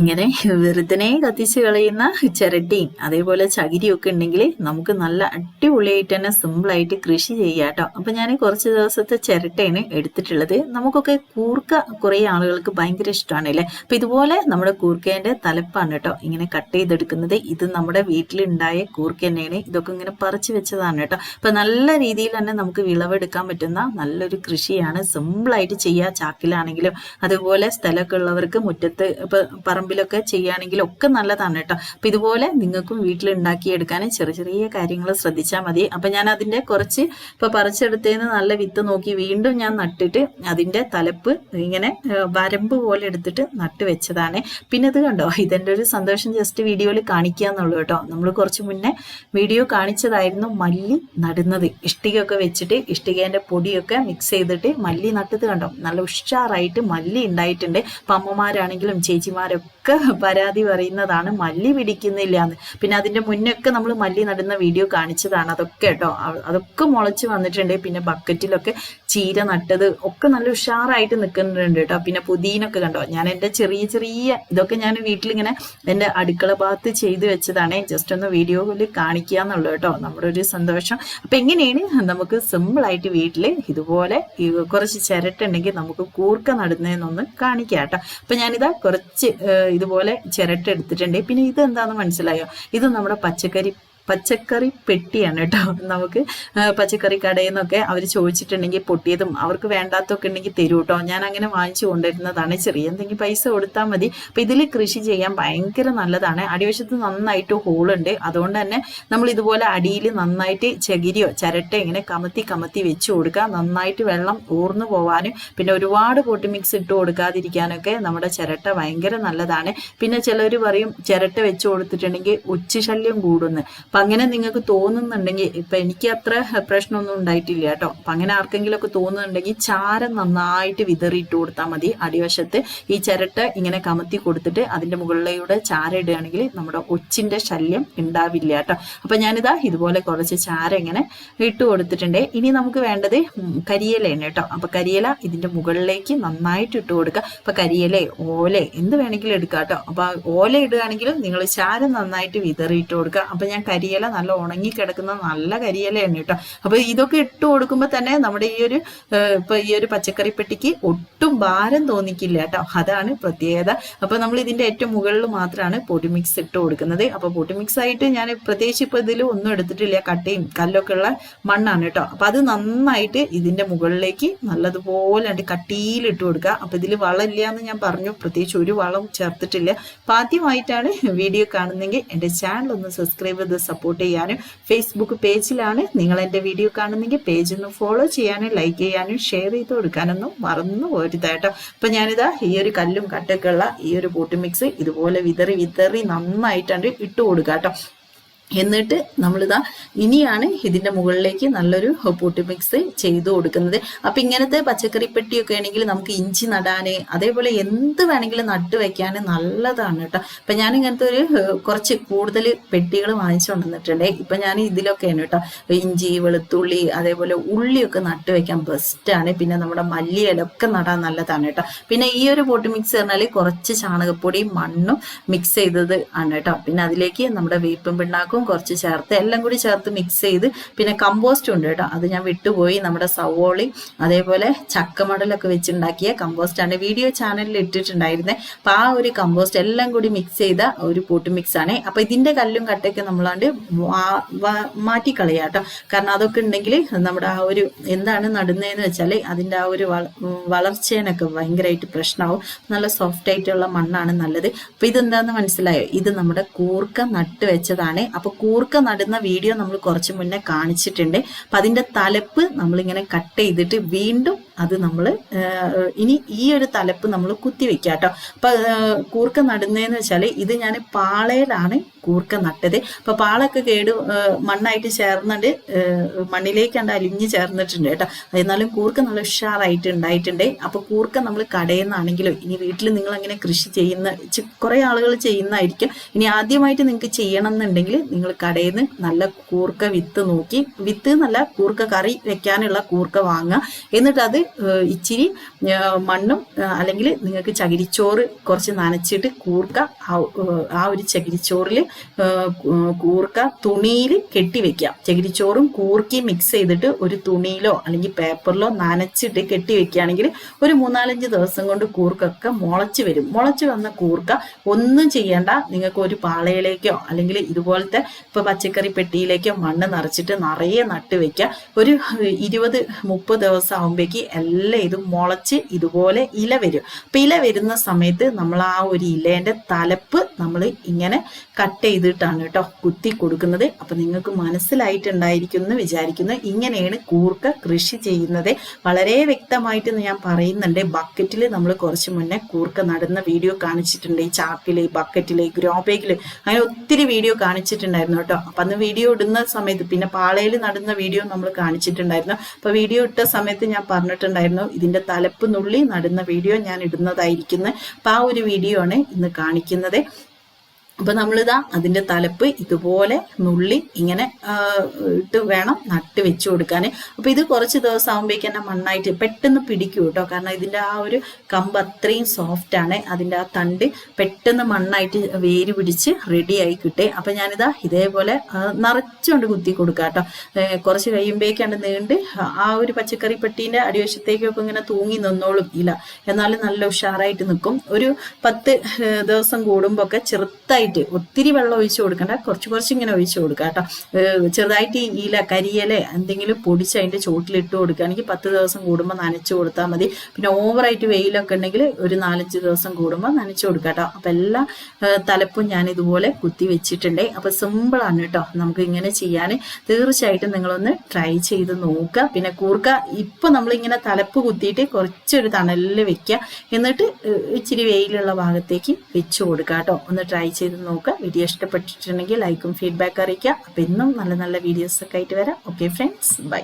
ഇങ്ങനെ വെറുതെ കത്തിച്ച് കളയുന്ന ചിരട്ടിയും അതേപോലെ ചകിരിയൊക്കെ ഉണ്ടെങ്കിൽ നമുക്ക് നല്ല അടിപൊളിയായിട്ട് തന്നെ സിമ്പിളായിട്ട് കൃഷി ചെയ്യാം കേട്ടോ അപ്പം ഞാൻ കുറച്ച് ദിവസത്തെ ചിരട്ടയാണ് എടുത്തിട്ടുള്ളത്. നമുക്കൊക്കെ കൂർക്ക കുറേ ആളുകൾക്ക് ഭയങ്കര ഇഷ്ടമാണ് അല്ലേ അപ്പം ഇതുപോലെ നമ്മുടെ കൂർക്കേന്റെ തലപ്പാണ് കേട്ടോ ഇങ്ങനെ കട്ട് ചെയ്തെടുക്കുന്നത്. ഇത് നമ്മുടെ വീട്ടിലുണ്ടായ കൂർക്ക തന്നെയാണ്. ഇതൊക്കെ ഇങ്ങനെ പറിച്ച് വെച്ചതാണ് കേട്ടോ. അപ്പം നല്ല രീതിയിൽ തന്നെ നമുക്ക് വിളവെടുക്കാൻ പറ്റുന്ന നല്ലൊരു കൃഷിയാണ്. സിമ്പിളായിട്ട് ചെയ്യുക ചാക്കിലാണെങ്കിലും അതുപോലെ സ്ഥലമൊക്കെ ഉള്ളവർക്ക് മുറ്റത്ത് ഇപ്പം പറമ്പിലൊക്കെ ചെയ്യുകയാണെങ്കിൽ ഒക്കെ നല്ലതാണ് കേട്ടോ. അപ്പം ഇതുപോലെ നിങ്ങൾക്കും വീട്ടിൽ ഉണ്ടാക്കിയെടുക്കാൻ ചെറിയ ചെറിയ കാര്യങ്ങൾ ശ്രദ്ധിച്ചാൽ മതി. അപ്പം ഞാൻ അതിന്റെ കുറച്ച് ഇപ്പോൾ പറിച്ചെടുത്തേന്ന് നല്ല വിത്ത് നോക്കി വീണ്ടും ഞാൻ നട്ടിട്ട് അതിന്റെ തലപ്പ് ഇങ്ങനെ വരമ്പ് പോലെ എടുത്തിട്ട് നട്ട് വെച്ചതാണ്. പിന്നെ ഇത് കണ്ടോ? ഇതെന്റെ ഒരു സന്തോഷം ജസ്റ്റ് വീഡിയോയിൽ കാണിക്കുക എന്നുള്ളൂ കേട്ടോ. നമ്മൾ കുറച്ച് മുന്നേ വീഡിയോ കാണിച്ചതായിരുന്നു മല്ലി നടുന്നത്. ഇഷ്ടികയൊക്കെ വെച്ചിട്ട് ഇഷ്ടികേന്റെ പൊടിയൊക്കെ മിക്സ് ചെയ്തിട്ട് മല്ലി നട്ടത് കണ്ടോ? നല്ല ഉഷാറായിട്ട് മല്ലി ഉണ്ടായിട്ടുണ്ട്. അപ്പം അമ്മമാരാണെങ്കിലും ചേച്ചിമാരൊക്കെ പരാതി പറയുന്നതാണ്. മല്ലി പിടിക്കുന്നില്ല എന്ന് പിന്നെ അതിന്റെ മുന്നൊക്കെ നമ്മൾ മല്ലി നടുന്ന വീഡിയോ കാണിച്ചതാണ്. അതൊക്കെ കേട്ടോ. അതൊക്കെ മുളച്ച് വന്നിട്ടുണ്ട്. പിന്നെ ബക്കറ്റിലൊക്കെ ചീര നട്ടത് ഒക്കെ നല്ല ഉഷാറായിട്ട് നിൽക്കുന്നുണ്ട് കേട്ടോ. പിന്നെ പുതിനൊക്കെ കണ്ടോ? ഞാൻ എന്റെ ചെറിയ ചെറിയ ഇതൊക്കെ ഞാൻ വീട്ടിലിങ്ങനെ എന്റെ അടുക്കള ഭാഗത്ത് ചെയ്തു വെച്ചതാണ്. ജസ്റ്റ് ഒന്ന് വീഡിയോയിൽ കാണിക്കുക എന്നുള്ളൂ കേട്ടോ. നമ്മുടെ ഒരു സന്തോഷം. അപ്പം എങ്ങനെയാണ്? നമുക്ക് സിമ്പിളായിട്ട് വീട്ടിൽ ഇതുപോലെ കുറച്ച് ചിരട്ടുണ്ടെങ്കിൽ നമുക്ക് കൂർക്ക നടുന്നതെന്നൊന്ന് കാണിക്കാം കേട്ടോ. അപ്പം ഞാനിതാ കുറച്ച് ഇതുപോലെ ചിരട്ട എടുത്തിട്ടുണ്ട്. പിന്നെ ഇതെന്താണെന്ന് മനസ്സിലായോ? ഇത് നമ്മുടെ പച്ചക്കറി പച്ചക്കറി പെട്ടിയാണ് കേട്ടോ നമുക്ക് പച്ചക്കറി കടയിൽ നിന്നൊക്കെ അവർ ചോദിച്ചിട്ടുണ്ടെങ്കിൽ പൊട്ടിയതും അവർക്ക് വേണ്ടാത്തൊക്കെ ഉണ്ടെങ്കിൽ തരൂ കേട്ടോ ഞാൻ അങ്ങനെ വാങ്ങിച്ചു കൊണ്ടുവരുന്നതാണ് ചെറിയ എന്തെങ്കിലും പൈസ കൊടുത്താൽ മതി. അപ്പം ഇതിൽ കൃഷി ചെയ്യാൻ ഭയങ്കര നല്ലതാണ്. അടിവശത്ത് നന്നായിട്ട് ഹോളുണ്ട്. അതുകൊണ്ട് തന്നെ നമ്മൾ ഇതുപോലെ അടിയിൽ നന്നായിട്ട് ചകിരിയോ ചിരട്ട ഇങ്ങനെ കമത്തി കമത്തി വെച്ച് കൊടുക്കുക. നന്നായിട്ട് വെള്ളം ഊർന്നു പോവാനും പിന്നെ ഒരുപാട് പൊട്ടി മിക്സ് ഇട്ട് കൊടുക്കാതിരിക്കാനൊക്കെ നമ്മുടെ ചിരട്ട ഭയങ്കര നല്ലതാണ്. പിന്നെ ചിലർ പറയും ചിരട്ട വെച്ച് കൊടുത്തിട്ടുണ്ടെങ്കിൽ ഉച്ചശല്യം കൂടുന്നു. അങ്ങനെ നിങ്ങൾക്ക് തോന്നുന്നുണ്ടെങ്കിൽ ഇപ്പം എനിക്ക് അത്ര പ്രശ്നമൊന്നും ഉണ്ടായിട്ടില്ല കേട്ടോ. അപ്പം അങ്ങനെ ആർക്കെങ്കിലും ഒക്കെ തോന്നുന്നുണ്ടെങ്കിൽ ചാരം നന്നായിട്ട് വിതറിയിട്ട് കൊടുത്താൽ മതി. അടിവശത്ത് ഈ ചിരട്ട ഇങ്ങനെ കമത്തി കൊടുത്തിട്ട് അതിന്റെ മുകളിലൂടെ ചാര ഇടുകയാണെങ്കിൽ നമ്മുടെ ഒച്ചിന്റെ ശല്യം ഉണ്ടാവില്ല കേട്ടോ. അപ്പം ഞാനിതാ ഇതുപോലെ കുറച്ച് ചാര ഇങ്ങനെ ഇട്ട് കൊടുത്തിട്ടുണ്ട്. ഇനി നമുക്ക് വേണ്ടത് കരിയിലയാണ് കേട്ടോ. അപ്പം കരിയില ഇതിന്റെ മുകളിലേക്ക് നന്നായിട്ട് ഇട്ട് കൊടുക്കുക. അപ്പം കരിയില ഓല എന്ത് വേണമെങ്കിലും എടുക്കാം കേട്ടോ. അപ്പം ഓല ഇടുകയാണെങ്കിലും നിങ്ങൾ ചാരം നന്നായിട്ട് വിതറിയിട്ട് കൊടുക്കുക. അപ്പം ഞാൻ കരിയില നല്ല ഉണങ്ങി കിടക്കുന്ന നല്ല കരിയിലയാണ് കേട്ടോ. അപ്പോൾ ഇതൊക്കെ ഇട്ട് കൊടുക്കുമ്പോൾ തന്നെ നമ്മുടെ ഈ ഒരു ഇപ്പൊ ഈ ഒരു പച്ചക്കറി പെട്ടിക്ക് ഒട്ടും ഭാരം തോന്നിക്കില്ല കേട്ടോ. അതാണ് പ്രത്യേകത. അപ്പോൾ നമ്മൾ ഇതിന്റെ ഏറ്റവും മുകളിൽ മാത്രമാണ് പൊടി മിക്സ് ഇട്ട് കൊടുക്കുന്നത്. അപ്പോൾ പൊടി മിക്സ് ആയിട്ട് ഞാൻ പ്രത്യേകിച്ച് ഇപ്പോൾ ഇതിൽ ഒന്നും എടുത്തിട്ടില്ല. കട്ടയും കല്ലൊക്കെ ഉള്ള മണ്ണാണ് കേട്ടോ. അപ്പോൾ അത് നന്നായിട്ട് ഇതിന്റെ മുകളിലേക്ക് നല്ലതുപോലെ കട്ടിയിൽ ഇട്ട് കൊടുക്കുക. അപ്പോൾ ഇതിൽ വളമില്ല എന്ന് ഞാൻ പറഞ്ഞു. പ്രത്യേകിച്ച് ഒരു വളം ചേർത്തിട്ടില്ല. അപ്പോൾ ആദ്യമായിട്ടാണ് വീഡിയോ കാണുന്നെങ്കിൽ എന്റെ ചാനൽ ഒന്ന് സബ്സ്ക്രൈബ് ചെയ്ത് സപ്പോർട്ട് ചെയ്യാനും ഫേസ്ബുക്ക് പേജിലാണ് നിങ്ങൾ എന്റെ വീഡിയോ കാണുന്നെങ്കിൽ പേജ് ഒന്ന് ഫോളോ ചെയ്യാനും ലൈക്ക് ചെയ്യാനും ഷെയർ ചെയ്ത് കൊടുക്കാനൊന്നും മറന്നു പോരുത് കേട്ടോ. ഞാനിതാ ഈ ഒരു കല്ലും കട്ടൊക്കെ ഉള്ള ഈ ഒരു ബോട്ട് മിക്സ് ഇതുപോലെ വിതറി വിതറി നന്നായിട്ടാണ് ഇട്ട് കൊടുക്കുക കേട്ടോ എന്നിട്ട് നമ്മളിതാ ഇനിയാണ് ഇതിന്റെ മുകളിലേക്ക് നല്ലൊരു പൊട്ടി മിക്സ് ചെയ്തു കൊടുക്കുന്നത്. അപ്പൊ ഇങ്ങനത്തെ പച്ചക്കറി പെട്ടിയൊക്കെ ആണെങ്കിൽ നമുക്ക് ഇഞ്ചി നടാന് അതേപോലെ എന്ത് വേണമെങ്കിലും നട്ട് വെക്കാൻ നല്ലതാണ് കേട്ടോ. അപ്പൊ ഞാൻ ഇങ്ങനത്തെ ഒരു കുറച്ച് കൂടുതൽ പെട്ടികൾ വാങ്ങിച്ചുകൊണ്ടിരുന്നിട്ടുണ്ട്. ഇപ്പൊ ഞാൻ ഇതിലൊക്കെയാണ് കേട്ടോ. ഇഞ്ചി വെളുത്തുള്ളി അതേപോലെ ഉള്ളിയൊക്കെ നട്ട് വെക്കാൻ ബെസ്റ്റാണ് പിന്നെ നമ്മുടെ മല്ലിയിലൊക്കെ നടാൻ നല്ലതാണ് കേട്ടോ. പിന്നെ ഈ ഒരു പൊട്ടി മിക്സ് പറഞ്ഞാൽ കുറച്ച് ചാണകപ്പൊടിയും മണ്ണും മിക്സ് ചെയ്തത് ആണ് കേട്ടോ. പിന്നെ അതിലേക്ക് നമ്മുടെ വേപ്പും പിണ്ണാക്കും കുറച്ച് ചേർത്ത് എല്ലാം കൂടി ചേർത്ത് മിക്സ് ചെയ്ത് പിന്നെ കമ്പോസ്റ്റ് ഉണ്ട് കേട്ടോ. അത് ഞാൻ വിട്ടുപോയി. നമ്മുടെ സവോളി അതേപോലെ ചക്കമടലൊക്കെ വെച്ചുണ്ടാക്കിയ കമ്പോസ്റ്റാണ് വീഡിയോ ചാനലിൽ ഇട്ടിട്ടുണ്ടായിരുന്നത് അപ്പം ആ ഒരു കമ്പോസ്റ്റ് എല്ലാം കൂടി മിക്സ് ചെയ്ത ഒരു പോട്ട് മിക്സ് ആണ്. ഇതിന്റെ കല്ലും കട്ടയൊക്കെ നമ്മളാണ്ട് മാറ്റിക്കളയുക കേട്ടോ. കാരണം അതൊക്കെ ഉണ്ടെങ്കിൽ നമ്മുടെ ആ ഒരു എന്താണ് നടുന്നതെന്ന് വെച്ചാൽ അതിന്റെ ആ ഒരു വളർച്ചേനൊക്കെ ഭയങ്കരമായിട്ട് പ്രശ്നമാവും നല്ല സോഫ്റ്റ് ആയിട്ടുള്ള മണ്ണാണ് നല്ലത്. അപ്പം ഇതെന്താണെന്ന് മനസ്സിലായോ? ഇത് നമ്മുടെ കൂർക്ക നട്ട് വെച്ചതാണ്. അപ്പൊ കൂർക്ക നടുന്ന വീഡിയോ നമ്മൾ കുറച്ച് മുന്നേ കാണിച്ചിട്ടുണ്ട്. അപ്പൊ അതിന്റെ തലപ്പ് നമ്മളിങ്ങനെ കട്ട് ചെയ്തിട്ട് വീണ്ടും അത് നമ്മൾ ഇനി ഈ ഒരു തലപ്പ് നമ്മൾ കുത്തി വെക്കുക കേട്ടോ അപ്പൊ കൂർക്ക നടുന്നതെന്ന് വെച്ചാൽ ഇത് ഞാൻ പാളയിലാണ് കൂർക്ക നട്ടത്. അപ്പൊ പാളൊക്കെ കേട് മണ്ണായിട്ട് ചേർന്നിട്ട് മണ്ണിലേക്കാണ്ട് മണ്ണിലേക്ക് കണ്ട് അലിഞ്ഞ് ചേർന്നിട്ടുണ്ട് കേട്ടോ. എന്നാലും കൂർക്ക നല്ല ഉഷാറായിട്ട് ഉണ്ടായിട്ടുണ്ട്. അപ്പൊ കൂർക്ക നമ്മൾ കടയിൽ നിന്നാണെങ്കിലും ഇനി വീട്ടിൽ നിങ്ങൾ അങ്ങനെ കൃഷി ചെയ്യുന്ന കുറെ ആളുകൾ ചെയ്യുന്നതായിരിക്കും. ഇനി ആദ്യമായിട്ട് നിങ്ങൾക്ക് ചെയ്യണം എന്നുണ്ടെങ്കിൽ നിങ്ങൾ കടയിൽ നിന്ന് നല്ല കൂർക്ക വിത്ത് നോക്കി വിത്ത് നല്ല കൂർക്ക കറി വെക്കാനുള്ള കൂർക്ക വാങ്ങുക എന്നിട്ട് അത് ഇച്ചിരി മണ്ണും അല്ലെങ്കിൽ നിങ്ങൾക്ക് ചകിരിച്ചോറ് കുറച്ച് നനച്ചിട്ട് കൂർക്ക ആ ഒരു ചകിരിച്ചോറിൽ കൂർക്ക തുണിയിൽ കെട്ടി വെക്കുക. ചകിരിച്ചോറും കൂർക്കയും മിക്സ് ചെയ്തിട്ട് ഒരു തുണിയിലോ അല്ലെങ്കിൽ പേപ്പറിലോ നനച്ചിട്ട് കെട്ടിവെക്കുകയാണെങ്കിൽ ഒരു മൂന്നാലഞ്ച് ദിവസം കൊണ്ട് കൂർക്കൊക്കെ മുളച്ച് വരും. മുളച്ച് വന്ന കൂർക്ക ഒന്നും ചെയ്യേണ്ട. നിങ്ങൾക്ക് ഒരു പാളയിലേക്കോ അല്ലെങ്കിൽ ഇതുപോലത്തെ ഇപ്പൊ പച്ചക്കറി പെട്ടിയിലേക്കോ മണ്ണ് നിറച്ചിട്ട് നിറയെ നട്ട് വെക്കുക. ഒരു ഇരുപത് മുപ്പത് ദിവസം ആകുമ്പോഴേക്ക് എല്ലാം ഇത് മുളച്ച് ഇതുപോലെ ഇല വരും. അപ്പൊ ഇല വരുന്ന സമയത്ത് നമ്മൾ ആ ഒരു ഇലേന്റെ തലപ്പ് നമ്മൾ ഇങ്ങനെ കട്ട് ചെയ്തിട്ടാണ് കേട്ടോ കുത്തി കൊടുക്കുന്നത്. അപ്പൊ നിങ്ങൾക്ക് മനസ്സിലായിട്ടുണ്ടായിരിക്കും എന്ന് വിചാരിക്കുന്നു. ഇങ്ങനെയാണ് കൂർക്ക കൃഷി ചെയ്യുന്നത്. വളരെ വ്യക്തമായിട്ട് ഞാൻ പറയുന്നുണ്ട്. ബക്കറ്റിൽ നമ്മൾ കുറച്ച് മുന്നേ കൂർക്ക നടുന്ന വീഡിയോ കാണിച്ചിട്ടുണ്ട്. ഈ ചാക്കിൽ ബക്കറ്റിൽ ഗ്രോ ബാഗിൽ അങ്ങനെ ഒത്തിരി വീഡിയോ കാണിച്ചിട്ടുണ്ടായിരുന്നു കേട്ടോ അപ്പൊ അന്ന് വീഡിയോ ഇടുന്ന സമയത്ത് പിന്നെ പാളയിൽ നടുന്ന വീഡിയോ നമ്മൾ കാണിച്ചിട്ടുണ്ടായിരുന്നു. അപ്പൊ വീഡിയോ ഇട്ട സമയത്ത് ഞാൻ പറഞ്ഞിട്ടുണ്ടായിരുന്നു ഇതിന്റെ തലപ്പ് നുള്ളി നടുന്ന വീഡിയോ ഞാൻ ഇടുന്നതായിരിക്കുന്നത് അപ്പൊ ആ ഒരു വീഡിയോ ആണ് ഇന്ന് കാണിക്കുന്നത്. അപ്പൊ നമ്മളിതാ അതിന്റെ തലപ്പ് ഇതുപോലെ നുള്ളി ഇങ്ങനെ ഇട്ട് വേണം നട്ട് വെച്ചു കൊടുക്കാൻ അപ്പൊ ഇത് കുറച്ച് ദിവസം ആകുമ്പോഴേക്ക് തന്നെ മണ്ണായിട്ട് പെട്ടെന്ന് പിടിക്കും കേട്ടോ കാരണം ഇതിന്റെ ആ ഒരു കമ്പ് അത്രയും സോഫ്റ്റ് ആണ്. അതിന്റെ ആ തണ്ട് പെട്ടെന്ന് മണ്ണായിട്ട് വേര് പിടിച്ച് റെഡിയായി കിട്ടേ. അപ്പൊ ഞാനിതാ ഇതേപോലെ നിറച്ചുകൊണ്ട് കുത്തി കൊടുക്കാം കേട്ടോ കുറച്ച് കഴിയുമ്പോഴേക്കാണ് നീണ്ട് ആ ഒരു പച്ചക്കറി പെട്ടീന്റെ അടിവശത്തേക്കൊക്കെ ഇങ്ങനെ തൂങ്ങി നിന്നോളും ഇല്ല എന്നാലും നല്ല ഉഷാറായിട്ട് നിൽക്കും ഒരു പത്ത് ദിവസം കൂടുമ്പോ ഒക്കെ ചെറുതായിട്ട് ഒത്തിരി വെള്ളം ഒഴിച്ച് കൊടുക്കണ്ട. കുറച്ച് കുറച്ച് ഇങ്ങനെ ഒഴിച്ചു കൊടുക്കുക കേട്ടോ. ചെറുതായിട്ട് ഇല കരിയില എന്തെങ്കിലും പൊടിച്ച് അതിന്റെ ചോട്ടിൽ ഇട്ട് കൊടുക്കുകയാണെങ്കിൽ പത്ത് ദിവസം കൂടുമ്പോൾ നനച്ചു കൊടുത്താൽ മതി. പിന്നെ ഓവറായിട്ട് വെയിലൊക്കെ ഉണ്ടെങ്കിൽ ഒരു നാലഞ്ച് ദിവസം കൂടുമ്പോൾ നനച്ചു കൊടുക്കുക കേട്ടോ. അപ്പൊ എല്ലാ തലപ്പും ഞാൻ ഇതുപോലെ കുത്തി വെച്ചിട്ടുണ്ട്. അപ്പൊ സിമ്പിളാണ് കേട്ടോ നമുക്ക് ഇങ്ങനെ ചെയ്യാൻ. തീർച്ചയായിട്ടും നിങ്ങളൊന്ന് ട്രൈ ചെയ്ത് നോക്കുക. പിന്നെ കൂർക്ക ഇപ്പൊ നമ്മളിങ്ങനെ തലപ്പ് കുത്തിയിട്ട് കുറച്ചൊരു തണലിൽ വെക്കുക. എന്നിട്ട് ഇച്ചിരി വെയിലുള്ള ഭാഗത്തേക്ക് വെച്ചു കൊടുക്കുക കേട്ടോ. ഒന്ന് ട്രൈ ചെയ്ത് നോക്കുക. വീഡിയോ ഇഷ്ടപ്പെട്ടിട്ടുണ്ടെങ്കിൽ ലൈക്കും ഫീഡ്ബാക്ക് അറിയിക്കുക. അപ്പം ഇന്നും നല്ല നല്ല വീഡിയോസൊക്കെ ആയിട്ട് വരാം. Okay friends bye